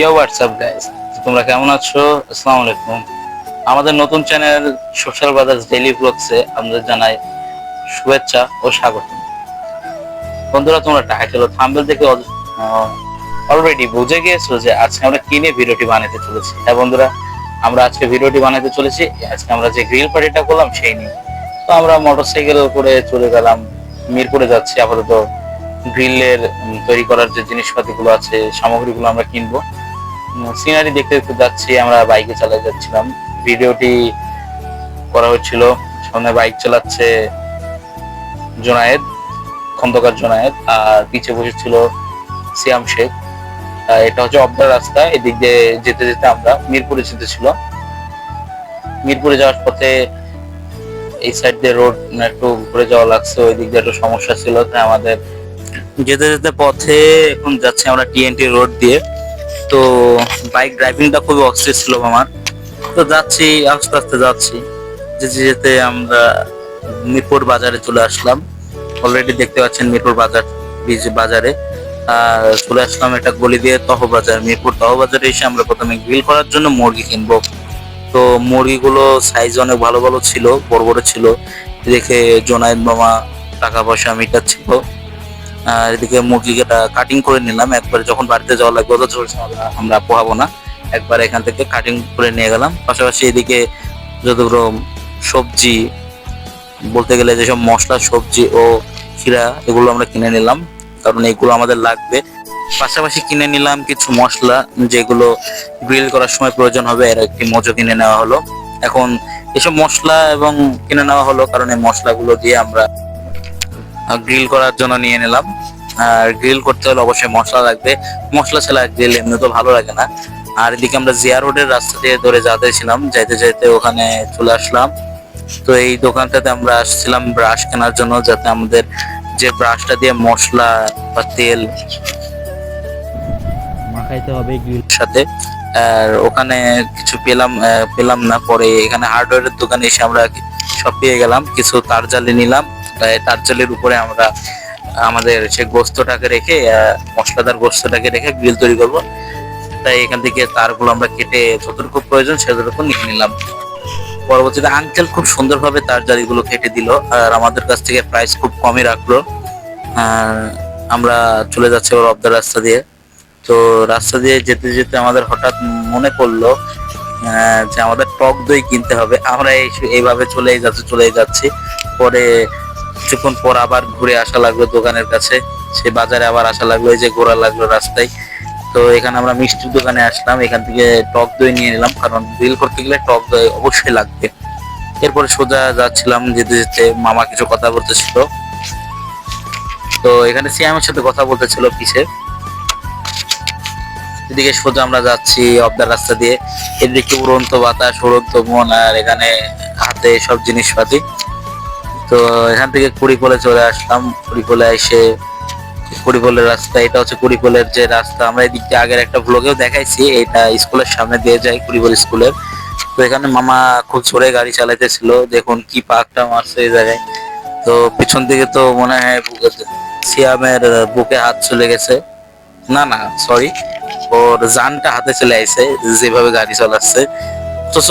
ইয়ো WhatsApp guys তোমরা কেমন আছো? আসসালামু আলাইকুম। আমাদের নতুন চ্যানেল সোশ্যাল ব্রাদার্স ডেইলি ব্লগসে আমাদের জানাই শুভেচ্ছা ও স্বাগত। বন্ধুরা, তোমরা টাইটেল ও থাম্বনেল থেকে অলরেডি বুঝে গিয়েছো যে আজকে আমরা কি নিয়ে ভিডিওটি বানাতে চলেছি। হ্যাঁ বন্ধুরা, আমরা আজকে ভিডিওটি বানাতে চলেছি। আজকে আমরা যে গ্রিল পার্টিটা করলাম সেই নিয়ে। তো আমরা মোটরসাইকেল করে চলে গেলাম, মিরপুরে যাচ্ছি। আপাতত গ্রিলের তৈরি করার যে জিনিসপাতিগুলো আছে, সামগ্রীগুলো আমরা কিনবো। সিনারি দেখতে দেখতে যাচ্ছি, আমরা বাইকে চালিয়ে যাচ্ছিলাম। ভিডিওটি করা হচ্ছিল। সামনে বাইক চালাচ্ছে জোনায়েদ, খন্দকার জোনায়েদ, আর পিছে বসেছিল সিয়াম শেখ। এটা হচ্ছে অবদার রাস্তা, এদিক দিয়ে যেতে যেতে আমরা মিরপুরে যেতে ছিল মিরপুরে যাওয়ার পথে এই সাইড দিয়ে রোড একটু ঘুরে যাওয়া লাগছে ওই দিক দিয়ে একটু সমস্যা ছিল, তাই আমাদের যেতে যেতে পথে এখন যাচ্ছি আমরা টিএনটি রোড দিয়ে। তো বাইক ড্রাইভিংটা খুবই অস্থির ছিল আমার। তো যাচ্ছি, আস্তে আস্তে যাচ্ছি। যেতে যেতে আমরা মিরপুর বাজারে চলে আসলাম। অলরেডি দেখতে পাচ্ছেন মিরপুর বাজার বীজ বাজারে। আর চলে আসলাম একটা গলি দিয়ে তহবাজার মিরপুর তহবাজারে এসে আমরা প্রথমে গ্রিল করার জন্য মুরগি কিনবো। তো মুরগিগুলো সাইজ অনেক ভালো ভালো ছিল, বড় বড় ছিল। দেখে জোনায়েদ মামা টাকা পয়সা মিটাচ্ছিল। আর এদিকে মুরগিকে কাটিং করে নিলাম। একবার যখন বাড়িতে যাওয়া লাগবে তো চলছে আমরা- পোহাবো না। একবার এখান থেকে কাটিং করে নিয়ে গেলাম। পাশাপাশি এদিকে যতগুলো সবজি, বলতে গেলে যেসব মশলা, সবজি ও ক্ষীরা এগুলো আমরা কিনে নিলাম। কারণ এগুলো আমাদের লাগবে। পাশাপাশি কিনে নিলাম কিছু মশলা যেগুলো গ্রিল করার সময় প্রয়োজন হবে। এর একটি মজো কিনে নেওয়া হলো। এখন এসব মশলা এবং কিনে নেওয়া হলো কারণ এই মশলাগুলো দিয়ে আমরা গ্রিল করার জন্য নিয়ে নিলাম। আর গ্রিল করতে হলে অবশ্যই মশলা লাগবে। মশলা ছাড়া গ্রিল এমনি তো ভালো লাগে না। আর এদিকে আমরা জিয়া রোডের রাস্তা দিয়ে ধরে যাতেছিলাম যাইতে যাইতে ওখানে চলে আসলাম। তো এই দোকানটাতে আমরা আসছিলাম ব্রাশ কেনার জন্য যাতে আমাদের যে ব্রাশটা দিয়ে মশলা বা তেল মাখাইতে হবে গ্রিল সাথে। আর ওখানে কিছু পেলাম পেলাম না পরে এখানে হার্ডওয়্যারের দোকানে এসে আমরা সব পেয়ে গেলাম। কিছু তার জালি নিলাম। তার জালির উপরে আমরা, আমাদের সে গোস্তটাকে রেখে মশলাদার গোস্তটাকে রেখে গ্রিল তৈরি করব। তাই এখান থেকে তারগুলো আমরা কেটে যতটুকু প্রয়োজন সেতটুকু নিয়ে নিলাম। পরবর্তীতে আঙ্কেল খুব সুন্দরভাবে তার জালিগুলো কেটে দিল, আর আমাদের কাছ থেকে প্রাইস খুব কমই রাখল। আমরা চলে যাচ্ছি ওর অব রাস্তা দিয়ে। তো রাস্তা দিয়ে যেতে যেতে আমাদের হঠাৎ মনে পড়ল যে আমাদের টক দই কিনতে হবে। আমরা এই এইভাবে চলেই যাচ্ছি চলেই যাচ্ছি। পরে কিছুক্ষণ পর আবার ঘুরে আসা লাগল দোকানের কাছে। সে বাজারে আবার আসা লাগল, এই যে ঘোরা লাগল রাস্তায়। তো এখানে আমরা মিষ্টির দোকানে আসলাম, এখান থেকে টক দই নিয়ে নিলাম, কারণ বিল করতে গেলে টক দই অবশ্যই লাগবে। এরপরে সোজা যাচ্ছিলাম যেতে যেতে মামা কিছু কথা বলতেছিল। তো এখানে সিয়ামের সাথে কথা বলতেছিল পিছে এদিকে সোজা আমরা যাচ্ছি অবদার রাস্তা দিয়ে। এদিকে উড়ন্ত বাতাস, উড়ন্ত মন, আর এখানে হাতে সব জিনিসপাতি। তো এখান থেকে কুড়িপোলে চলে আসলাম। কুড়িপোলে এসে কুড়িপোলের রাস্তা, এটা হচ্ছে কুড়িপোলের যে রাস্তা। আমরা এদিক আগের একটা ব্লগেও দেখাইছি, এটা স্কুলের সামনে দিয়ে যায় কুড়িপোল স্কুলের। তো এখানে মামা খুব জোরে গাড়ি চালাইতেছিল। দেখুন কি পাকটা মারছে এই জায়গায়। তো পিছন দিকে তো মনে হয় সিয়ামের বুকে হাত চলে গেছে। না না সরি ওর জানটা হাতে চলে আইছে, যেভাবে গাড়ি চালাচ্ছে। অথচ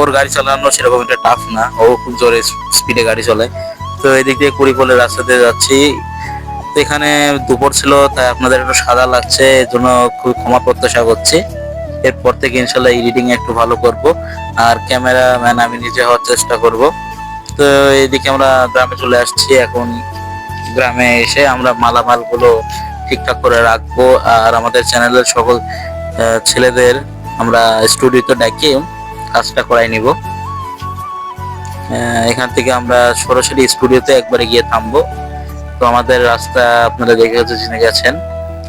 ওর গাড়ি চালানো সেরকম একটা টাফ না। ও খুব জোরে স্পিডে গাড়ি চলায় তো এদিক দিয়ে কুড়িপলের রাস্তাতে যাচ্ছি। এখানে দুপুর ছিল, তাই আপনাদের একটু সাদা লাগছে, এর জন্য খুব ক্ষমা প্রত্যাশা করছি। এরপর থেকে ইনশাল্লাহ এডিটিং একটু ভালো করব। আর ক্যামেরাম্যান আমি নিজে হওয়ার চেষ্টা করব। তো এদিকে আমরা গ্রামে চলে আসছি। এখন গ্রামে এসে আমরা মালামালগুলো ঠিকঠাক করে রাখব। আর আমাদের চ্যানেলের সকল ছেলেদের আমরা স্টুডিওতে ডাকিয়ে কাজটা করাই নিব। এখান থেকে আমরা সরাসরি স্টুডিওতে একবারে গিয়ে থামবো। তো আমাদের রাস্তা আপনারা দেখে জেনে গেছেন।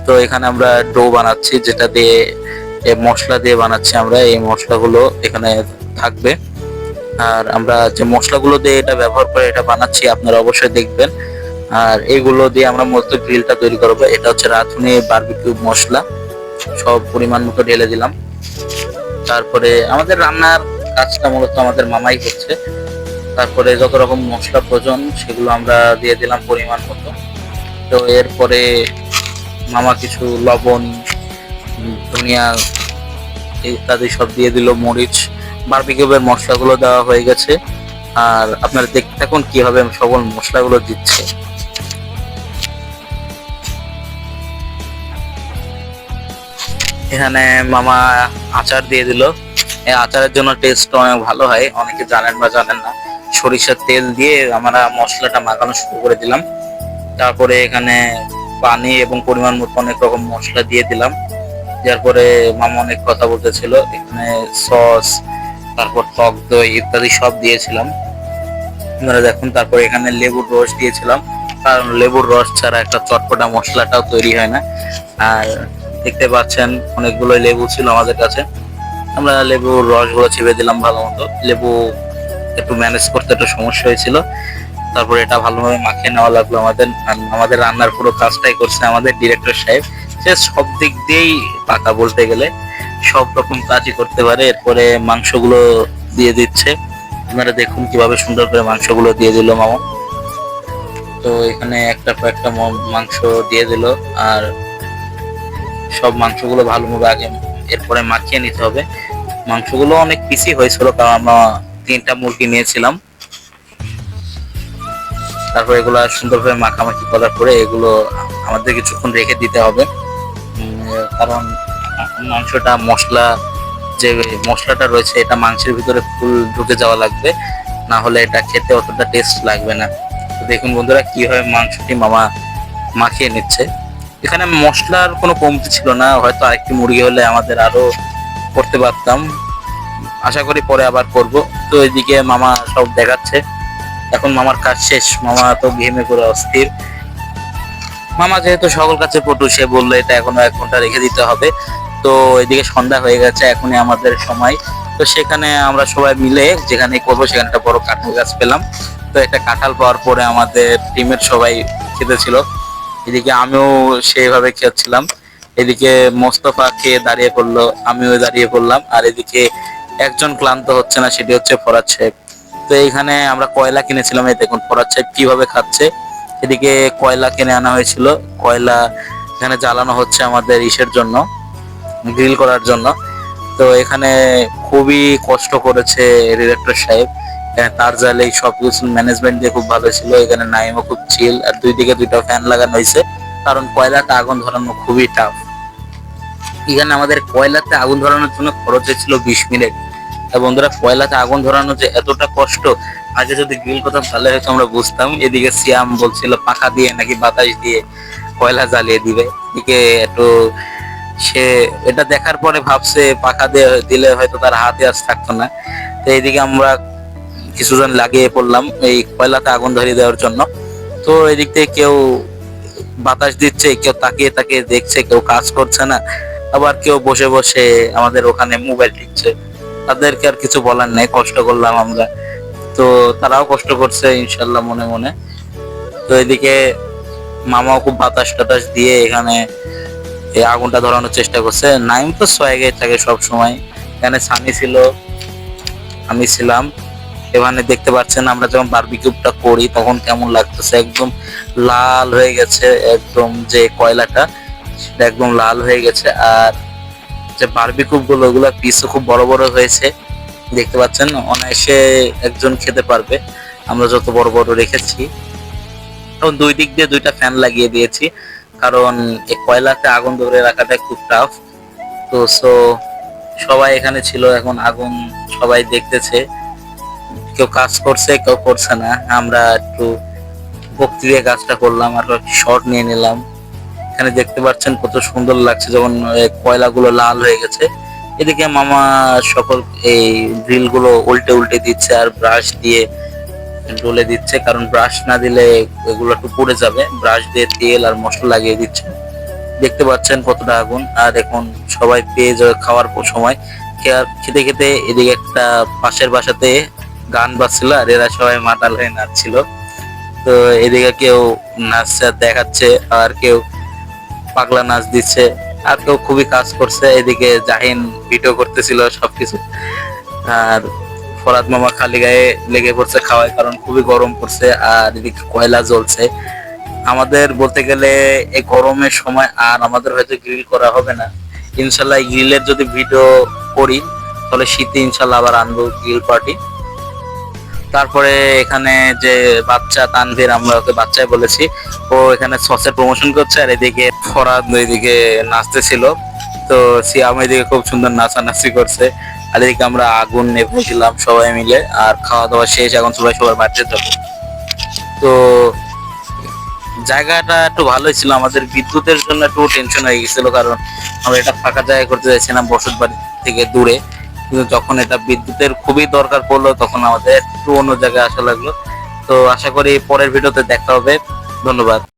তো এখানে আমরা ডো বানাচ্ছি, যেটা দিয়ে মশলা দিয়ে বানাচ্ছি আমরা। এই মশলাগুলো এখানে থাকবে। আর আমরা যে মশলাগুলো দিয়ে এটা ব্যবহার করে এটা বানাচ্ছি, আপনারা অবশ্যই দেখবেন। আর এগুলো দিয়ে আমরা মূলত গ্রিলটা তৈরি করব। এটা হচ্ছে রাঁধুনি বারবিকিউ মশলা। সব পরিমাণ মতো ঢেলে দিলাম। তারপরে আমাদের রান্নার কাজটা মূলত আমাদের মামাই করছে। তারপরে যত রকম মশলা প্রয়োজন সেগুলো আমরা দিয়ে দিলাম পরিমাণ মতো। তো এরপরে মামা কিছু লবণ ধনিয়া ইত্যাদি সব দিয়ে দিল, মরিচ, বারবিকিউবের মশলাগুলো দেওয়া হয়ে গেছে। আর আপনারা দেখতে থাকুন কীভাবে সকল মশলাগুলো দিচ্ছে। এখানে মামা আচার দিয়ে দিল। এই আচারের জন্য টেস্ট অনেক ভালো হয়, অনেকে জানেন বা জানেন না। সরিষার তেল দিয়ে আমরা মশলাটা মাখানো শুরু করে দিলাম। তারপরে এখানে পানি এবং পরিমাণ মতো অনেক রকম মশলা দিয়ে দিলাম। যার পরে মামা অনেক কথা বলতেছিল, এখানে সস, তারপর টক দই ইত্যাদি সব দিয়েছিলাম। আপনারা দেখুন, তারপর এখানে লেবুর রস দিয়েছিলাম। কারণ লেবুর রস ছাড়া একটা চটপটা মশলাটাও তৈরি হয় না। আর দেখতে পাচ্ছেন অনেকগুলো লেবু ছিল আমাদের কাছে। আমরা লেবুর রসগুলো চিপে দিলাম ভালো মতো। লেবু একটু ম্যানেজ করতে একটু সমস্যা হয়েছিল। তারপরে এটা ভালোভাবে মাখিয়ে নেওয়া লাগল আমাদের। আমাদের রান্নার পুরো কাজটাই করছে আমাদের ডিরেক্টর সাহেব। সে সব দিক দিয়েই পাকা বলতে গেলে। সব রকম কাজই করতে পারে। এরপরে মাংসগুলো দিয়ে দিচ্ছে। আপনারা দেখুন কীভাবে সুন্দর করে মাংসগুলো দিয়ে দিল মামা। তো এখানে একটা একটা মাংস দিয়ে দিল। আর সব মাংসগুলো ভালোভাবে আগে এরপরে মাখিয়ে নিতে হবে। মাংসগুলো অনেক পিসি হয়েছিল, কারণ আমরা তিনটা মুরগি নিয়েছিলাম। তারপর এগুলো সুন্দরভাবে মাখামাখি করার পরে এগুলো আমাদের কিছুক্ষণ রেখে দিতে হবে। কারণ মাংসটা মশলা, যে মশলাটা রয়েছে, এটা মাংসের ভিতরে ফুল ঢুকে যাওয়া লাগবে। না হলে এটা খেতে অতটা টেস্ট লাগবে না। দেখুন বন্ধুরা, কীভাবে মাংসটি মামা মাখিয়ে নিচ্ছে। এখানে মশলার কোনো কমতি ছিল না, হয়তো আরেকটি মুরগি হলে আমাদের আরও করতে পারতাম। আশা করি পরে আবার করব। তো এদিকে মামা সব দেখাচ্ছে। এখন মামার কাজ শেষ। মামা তো ঘেমে করে অস্থির। মামা যেহেতু সকল কাছে পটু, সে বলল এটা এখনও এক ঘণ্টা রেখে দিতে হবে। তো এদিকে সন্ধ্যা হয়ে গেছে, এখনই আমাদের সময়। তো সেখানে আমরা সবাই মিলে যেখানে করব সেখানে একটা বড় কাঁঠাল গাছ পেলাম। তো একটা কাঁঠাল পাওয়ার পরে আমাদের টিমের সবাই খেতেছিল। এদিকে আমিও সেইভাবে খেয়েছিলাম এদিকে মোস্তফা খেয়ে দাঁড়িয়ে পড়ল, আমিও দাঁড়িয়ে পড়লাম। আর এদিকে একজন ক্লান্ত হচ্ছে না, সেটি হচ্ছে ফরাজ সাহেব। তো এইখানে আমরা কয়লা কিনেছিলাম, এই দেখুন, ফরাজ সাহেব কীভাবে খাচ্ছে। এদিকে কয়লা কিনে আনা হয়েছিল, কয়লা এখানে জ্বালানো হচ্ছে আমাদের ইসের জন্য, গ্রিল করার জন্য। তো এখানে খুবই কষ্ট করেছে ডিরেক্টর সাহেব। এখানে তার জালে সব কিছু ম্যানেজমেন্ট দিয়ে খুব ভালো ছিল। এখানে নাইমও খুব চিল আর দুই দিকে দুইটা ফ্যান লাগানো হয়েছে। কারণ কয়লাতে আগুন ধরানো খুবই টাফ এখানে আমাদের কয়লাতে আগুন ধরানোর জন্য খরচ হয়েছিল বিশ মিনিট। বন্ধুরা, কয়লাতে আগুন ধরানো যে এতটা কষ্ট, আগে যদি গ্রিল করতাম তাহলে হয়তো আমরা বুঝতাম। এদিকে সিয়াম বলছিল পাখা দিয়ে নাকি বাতাস দিয়ে কয়লা জ্বালিয়ে দিবে। এদিকে একটু সে, এটা দেখার পরে ভাবছে পাখা দিয়ে দিলে হয়তো তার হাতে আজ থাকতো না। তো এইদিকে আমরা কিছুজন লাগিয়ে পড়লাম এই কয়লাতে আগুন ধরিয়ে দেওয়ার জন্য। তো এদিক থেকে কেউ বাতাস দিচ্ছে, কেউ তাকিয়ে তাকিয়ে দেখছে, কেউ কাজ করছে না। আবার কেউ বসে বসে আমাদের ওখানে মোবাইল টিপছে। তাদেরকে আর কিছু বলার নেই, কষ্ট করলাম আমরা। তো তারাও কষ্ট করছে ইনশাল্লাহ মনে মনে। তো এদিকে মামাও খুব বাতাস টাতাস দিয়ে এখানে এই আগুনটা ধরানোর চেষ্টা করছে। নাইম তো সোয়াগে থাকে সব সময় এখানে সানি ছিল, আমি ছিলাম। এখানে দেখতে পাচ্ছেন আমরা যখন বারবিকিউবটা করি, তখন কেমন লাগতেছে? একদম লাল হয়ে গেছে একদম যে কয়লাটা, সেটা একদম লাল হয়ে গেছে। আর যে বারবিকিউবগুলো, ওগুলো পিসও খুব বড় বড় হয়েছে। দেখতে পাচ্ছেন, অনায়াসে একজন খেতে পারবে। আমরা যত বড় বড় রেখেছি। এখন দুই দিক দিয়ে দুইটা ফ্যান লাগিয়ে দিয়েছি। কারণ এই কয়লাতে আগুন ধরে রাখাটা খুব টাফ তো সো সবাই এখানে ছিল, এখন আগুন সবাই দেখতেছে। কেউ কাজ করছে, কেউ করছে না। আমরা একটু ভক্তি দিয়ে কাজটা করলাম, আর শর্ট নিয়ে নিলাম। এখানে দেখতে পাচ্ছেন কত সুন্দর লাগছে, যখন কয়লাগুলো লাল হয়ে গেছে। এদিকে মামা সকল এই ড্রিলগুলো উল্টে উল্টে দিচ্ছে, আর ব্রাশ দিয়ে ডলে দিচ্ছে। কারণ ব্রাশ না দিলে এগুলো একটু পুড়ে যাবে। ব্রাশ দিয়ে তেল আর মশলা লাগিয়ে দিচ্ছে। দেখতে পাচ্ছেন কতটা আগুন। আর এখন সবাই পেয়ে যাবে খাওয়ার সময়। খেতে খেতে এদিকে একটা পাশের বাসাতে গান বাজছিল আর এরা সবাই মাতাল হয়ে নাচছিল। তো এদিকে কেউ আর দেখাচ্ছে আর কেউ পাগলা নাচ দিচ্ছে আর কেউ খুবই কাজ করছে। এদিকে জাহিন ভিডিও করতেছিল সবকিছু। আর ফরাদ মামা খালি গায়ে লেগে পড়ছে খাওয়ায় কারণ খুবই গরম পড়ছে আর এদিকে কয়লা জ্বলছে। আমাদের বলতে গেলে এই গরমের সময় আর আমাদের হয়তো গ্রিল করা হবে না। ইনশাল্লাহ গ্রিলের যদি ভিডিও করি, তাহলে শীতে ইনশাল্লাহ আবার আনব গ্রিল পার্টি তারপরে এখানে যে বাচ্চা তানভীর, আমরা ওকে বাচ্চাই বলেছি, ও এখানে সসের প্রমোশন করছে আর এদিকে ফরাদ এদিকে নাচতেছিল। তো সিয়াম এদিকে খুব সুন্দর নাচানাচি করছে। আর এদিকে আমরা আগুন নেভেছিলাম সবাই মিলে আর খাওয়া দাওয়া শেষ, এখন সবাই সবার বাড়িতে যাব। তো জায়গাটা একটু ভালোই ছিল, আমাদের বিদ্যুতের জন্য একটু টেনশন হয়ে গেছিল, কারণ আমরা এটা ফাঁকা জায়গা করতে চাইছিলাম বসত বাড়ি থেকে দূরে। কিন্তু যখন এটা বিদ্যুতের খুবই দরকার পড়ল, তখন আমাদের একটু অন্য জায়গায় আসা লাগল। তো আশা করি পরের ভিডিওতে দেখা হবে। ধন্যবাদ।